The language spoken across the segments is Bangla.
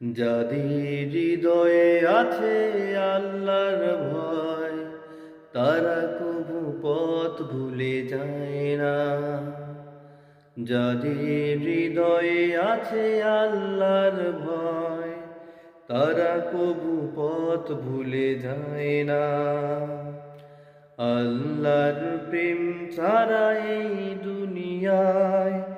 যাদের হৃদয়ে আছে আল্লাহর ভয়, তারা কবু পথ ভুলে যায় না। যাদের হৃদয়ে আছে আল্লাহর ভয়, তারা কবু পথ ভুলে যায় না। আল্লাহর প্রেম ছাড়া এই দুনিয়ায়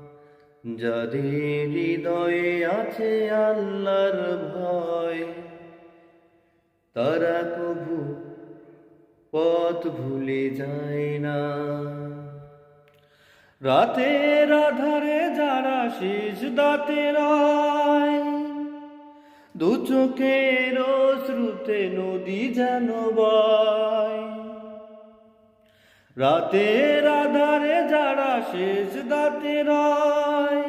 যাদের হৃদয়ে আছে আল্লাহর ভয়, তারা কবু পথ ভুলে যায় না। রাতের আধারে যারা শেষ দাতে দু চোখের শ্রুতে নদী যেন বয় রাতের আধারে যারা শেষ দাতে রয়,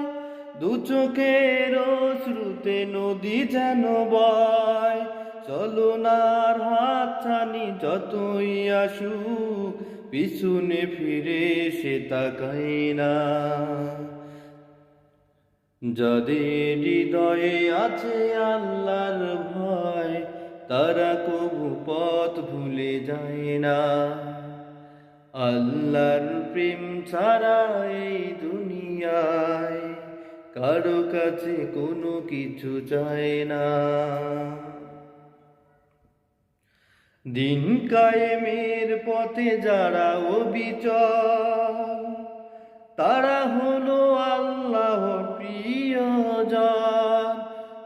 দু চোখের শ্রুতে নদী যেন বয়। চলো নার হাত ছানি যতই আসু পিছনে ফিরে সে তাকাই না। যাদের হৃদয়ে আছে আল্লাহর ভয়, তারা কবু পথ ভুলে যায় না। আল্লাহর প্রেম ছাড়া এই দুনিয়ায় কারও কাছে কোনো কিছু চায় না। দিন কায়েমের পথে যারা অবিচল, তারা হলো আল্লাহর প্রিয়জন।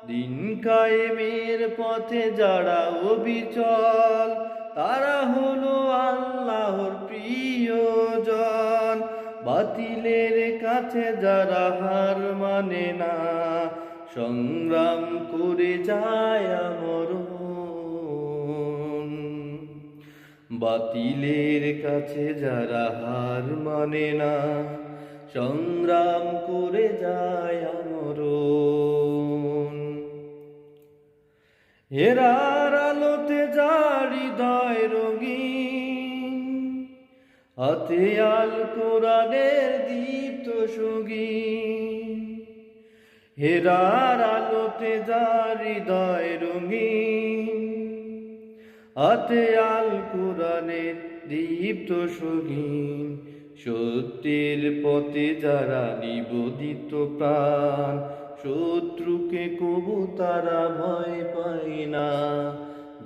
দিন কায়েমের পথে যারা অবিচল তারা হলো আল্লাহর প্রিয়জন। বাতিলের কাছে যারা হার মানে না, সংগ্রাম করে যায় মরণ বাতিলের কাছে যারা হার মানে না, সংগ্রাম করে যায় আমরণ। হেরার আলোতে যার হাতে আল কোরআনের দীপ্ত সঙ্গীন হেরার আলোতে যার হৃদয় রঙিন। হাতে আল কোরআনের দীপ্ত সঙ্গীন, সত্যের পথে যারা নিবেদিত প্রাণ, শত্রুকে কবু তারা ভয় পায় না।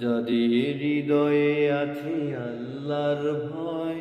যাদের হৃদয়ে আছে আল্লাহর ভয়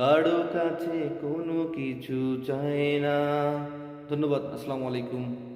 কারও কাছে কোনো কিছু চায় না। ধন্যবাদ আসসালামু আলাইকুম।